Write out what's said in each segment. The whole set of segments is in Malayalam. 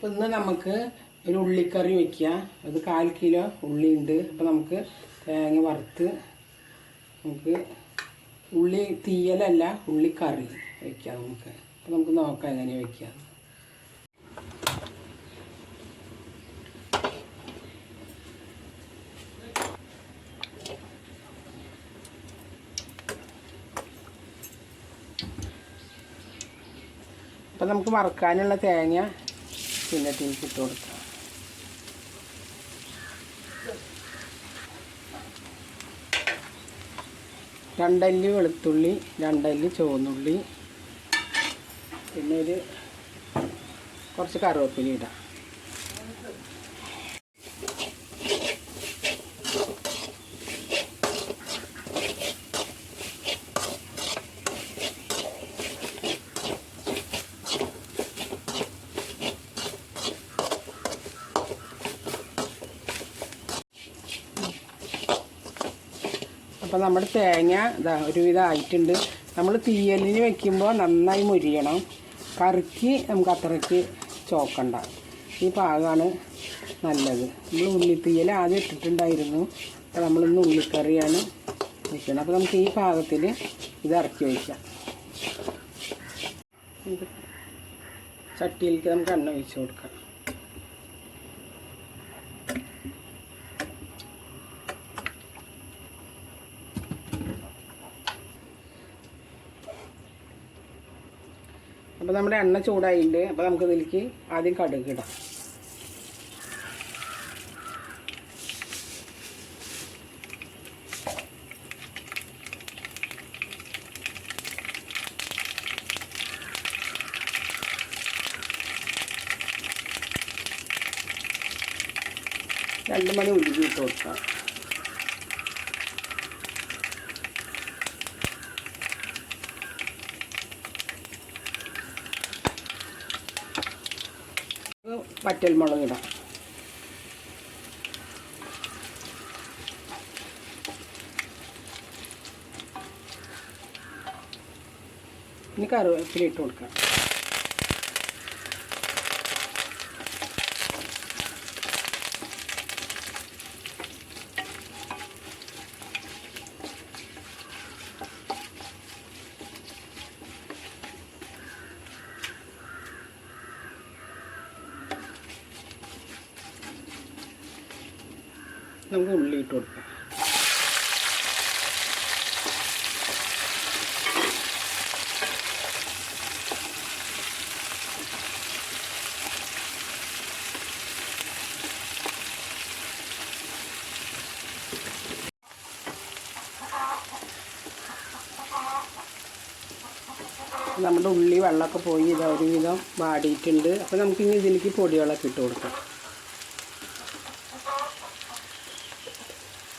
അപ്പോൾ ഇന്ന് നമുക്ക് ഒരു ഉള്ളിക്കറി വയ്ക്കുക അത് കാൽ കിലോ ഉള്ളി ഉണ്ട് അപ്പോൾ നമുക്ക് തേങ്ങ വറുത്ത് നമുക്ക് ഉള്ളി തീയലല്ല ഉള്ളിക്കറി വയ്ക്കാം നമുക്ക്. അപ്പോൾ നമുക്ക് നോക്കാം എങ്ങനെ വയ്ക്കുക അപ്പം നമുക്ക് വറുക്കാനുള്ള തേങ്ങ പിന്നെ തിരിച്ചിട്ട് കൊടുക്കാം. രണ്ടല്ലി വെളുത്തുള്ളി രണ്ടല്ലി ചുവന്നുള്ളി പിന്നെ ഒരു കുറച്ച് കറിവേപ്പില ഇടാം. അപ്പോൾ നമ്മുടെ തേങ്ങ ഇതാ ഒരുവിധം ആയിട്ടുണ്ട്. നമ്മൾ തീയലിന് വെക്കുമ്പോൾ നന്നായി മുരിയണം. കറിക്ക് നമുക്ക് അത്രയ്ക്ക് ചോക്കണ്ട. ഈ പാകമാണ് നല്ലത്. നമ്മൾ ഉള്ളിത്തീയൽ ആദ്യം ഇട്ടിട്ടുണ്ടായിരുന്നു. അപ്പോൾ നമ്മളിന്ന് ഉള്ളിക്കറിയാണ് വെക്കുന്നത് അപ്പോൾ നമുക്ക് ഈ പാകത്തിൽ ഇത് ഇറക്കി വയ്ക്കാം ചട്ടിയിലേക്ക് നമുക്ക് എണ്ണ ഒഴിച്ച് കൊടുക്കാം. അപ്പോൾ നമ്മുടെ എണ്ണ ചൂടായിട്ടുണ്ട്. അപ്പോൾ നമുക്ക് ഇതിലേക്ക് ആദ്യം കടുക് ഇടാം. രണ്ട് മണി ഉരുകി ഇട്ട് കൊടുക്കാം. പറ്റൽമുളക് ഇടാം. ഇനി കറിവേപ്പില ഇട്ട് കൊടുക്കാം. നമുക്ക് ഉള്ളി ഇട്ട് കൊടുക്കാം. നമ്മുടെ ഉള്ളി വെള്ളമൊക്കെ പോയി ഇതാ ഒരുവിധം വാടിയിട്ടുണ്ട്. അപ്പോൾ നമുക്കിനി ഇതിലേക്ക് പൊടികളൊക്കെ ഇട്ട് കൊടുക്കാം.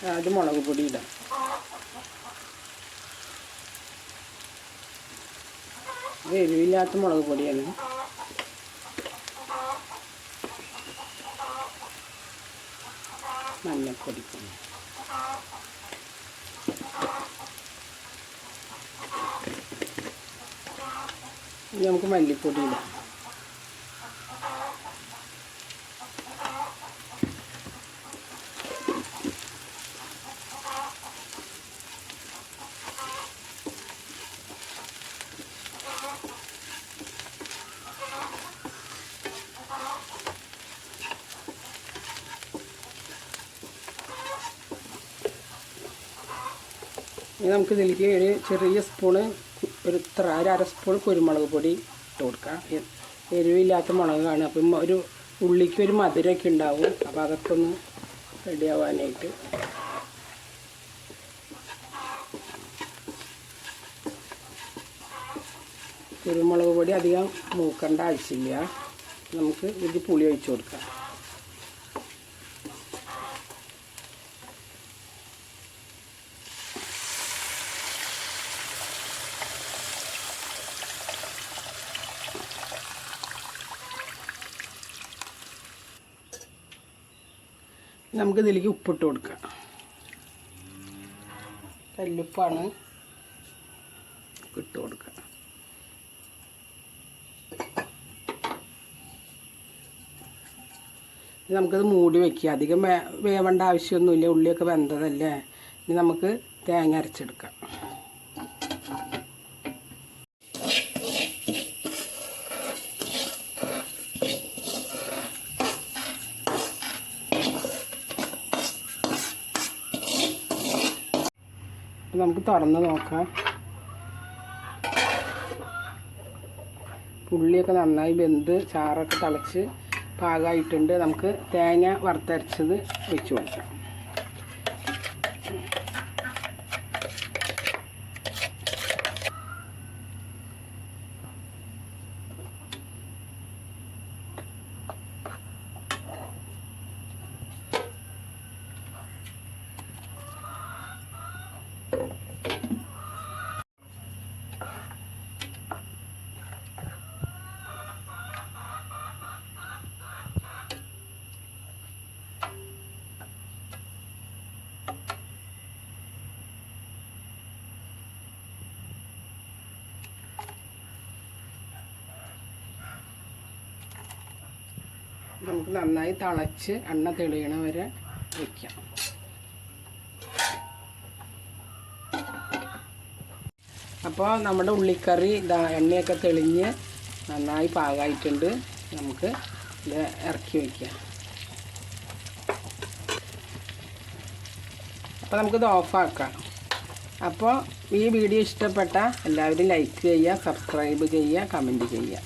ആദ്യം മുളക് പൊടി ഇടാം ഇത് എരിവില്ലാത്ത മുളക് പൊടിയാണ്. മഞ്ഞപ്പൊടി. നമുക്ക് മല്ലിപ്പൊടി ഇടാം. ഇനി നമുക്ക് ഇതിലേക്ക് ഒരു ചെറിയ സ്പൂണ് ഒരു ഇത്ര ഒരു അര സ്പൂൺ കുരുമുളക് പൊടി ഇട്ട് കൊടുക്കാം. എരിവില്ലാത്ത മുളകാണ്. അപ്പം ഒരു ഉള്ളിക്ക് ഒരു മധുരമൊക്കെ ഉണ്ടാവും. അപ്പോൾ അതൊക്കെ ഒന്ന് റെഡി ആവാനായിട്ട്. കുരുമുളക് പൊടി അധികം മൂക്കേണ്ട ആവശ്യമില്ല. നമുക്ക് ഇത് പുളി ഒഴിച്ചു കൊടുക്കാം. നമുക്ക് ഇതിലേക്ക് ഉപ്പിട്ട് കൊടുക്കാം. കല്ലുപ്പാണ് ഇട്ട് കൊടുക്കാം. നമുക്കത് മൂടി വെക്കുക. അധികം വേ വേവേണ്ട ആവശ്യമൊന്നുമില്ല. ഉള്ളിയൊക്കെ വെന്തതല്ലേ? ഇനി നമുക്ക് തേങ്ങ അരച്ചെടുക്കാം. നമുക്ക് തുറന്ന് നോക്കാം. ഉള്ളിയൊക്കെ നന്നായി വെന്ത് ചാറൊക്കെ തിളച്ച് പാകമായിട്ടുണ്ട് നമുക്ക് തേങ്ങ വറുത്തരച്ചത് വെച്ച് കൊടുക്കാം. നമുക്ക് നന്നായി തിളച്ച് എണ്ണ തെളിയണ വരെ വയ്ക്കാം അപ്പോൾ നമ്മുടെ ഉള്ളിക്കറി ഇതാ എണ്ണയൊക്കെ തെളിഞ്ഞ് നന്നായി പാകമായിട്ടുണ്ട് നമുക്ക് ഇത് ഇറക്കി വയ്ക്കാം അപ്പോൾ നമുക്കിത് ഓഫാക്കാം. അപ്പോൾ ഈ വീഡിയോ ഇഷ്ടപ്പെട്ട എല്ലാവരും ലൈക്ക് ചെയ്യുക സബ്സ്ക്രൈബ് ചെയ്യുക കമന്റ് ചെയ്യുക.